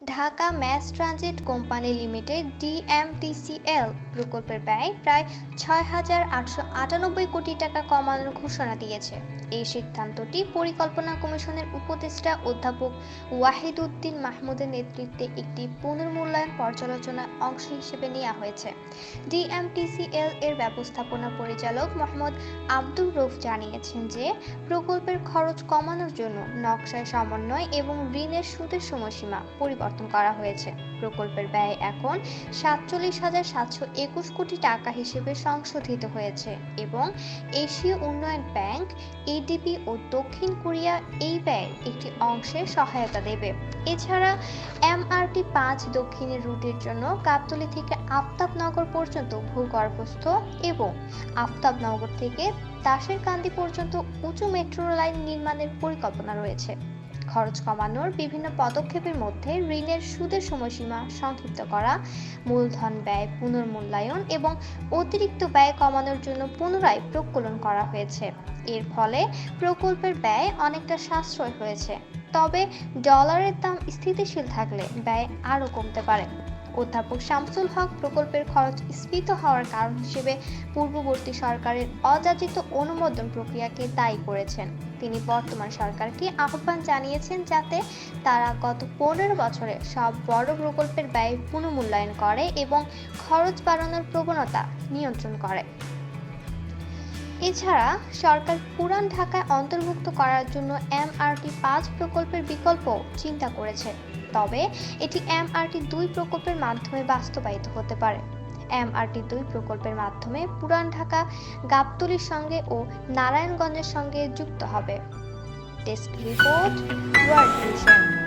Dhaka mass transit company limited, DMTCL প্রকল্পের ব্যয় প্রায় ছয় হাজার আটশো আটানব্বই কোটি টাকা কমানোর ঘোষণা দিয়েছে। এই সিদ্ধান্তটি পরিকল্পনা কমিশনের উপদেষ্টা অধ্যাপক ওয়াহিদ উদ্দিন মাহমুদের নেতৃত্বে একটি পুনর্মূল্যায়ন পর্যালোচনার অংশ হিসেবে নেওয়া হয়েছে। ডিএমটিসিএল এর ব্যবস্থাপনা পরিচালক মোহাম্মদ আব্দুর রৌফ জানিয়েছেন যে, প্রকল্পের খরচ কমানোর জন্য নকশায় সমন্বয় এবং ঋণের সুদের সময়সীমা পরিবর্তন করা হয়েছে। প্রকল্পের ব্যয় এখন সাতচল্লিশ হাজার সাতশো একুশ কোটি টাকা হিসেবে সংশোধিত হয়েছে এবং এশীয় উন্নয়ন ব্যাংক, এডিবি ও দক্ষিণ কোরিয়া এই ব্যয়ের একটি অংশে সহায়তা দেবে। এছাড়া এমআরটি পাঁচ দক্ষিণের রুটের জন্য গাবতলী থেকে আফতাবনগর পর্যন্ত ভূগর্ভস্থ এবং আফতাবনগর থেকে দাসের কান্দি পর্যন্ত উঁচু মেট্রো লাইন নির্মাণের পরিকল্পনা রয়েছে। খরচ কমানোর বিভিন্ন পদক্ষেপের মধ্যে ঋণের সুদের সময়সীমা সংক্ষিপ্ত করা, মূলধন ব্যয় পুনর্মূল্যায়ন এবং অতিরিক্ত ব্যয় কমানোর জন্য পুনরায় প্রকলন করা হয়েছে। এর ফলে প্রকল্পের ব্যয় অনেকটা সাশ্রয় হয়েছে। তবে ডলারের দাম স্থিতিশীল থাকলে ব্যয় আরও কমতে পারে। অধ্যাপক শামসুল হক প্রকল্পের খরচ স্ফীত হওয়ার কারণ হিসেবে পূর্ববর্তী সরকারের অযাচিত অনুমোদন প্রক্রিয়াকে দায়ী করেছেন। তিনি বর্তমান সরকারকে আহ্বান জানিয়েছেন যাতে তারা গত পনেরো বছরে সব বড় প্রকল্পের ব্যয় পুনঃমূল্যায়ন করে এবং খরচ বাড়ানোর প্রবণতা নিয়ন্ত্রণ করে। এছাড়া সরকার পুরান ঢাকায় অন্তর্ভুক্ত করার জন্য এমআরটি পাঁচ প্রকল্পের বিকল্প চিন্তা করেছে। তবে এটি এমআরটি দুই প্রকল্পের মাধ্যমে বাস্তবায়িত হতে পারে। এমআরটি দুই প্রকল্পের মাধ্যমে পুরান ঢাকা, গাবতলির সঙ্গে ও নারায়ণগঞ্জের সঙ্গে যুক্ত হবে। Desk report, world vision.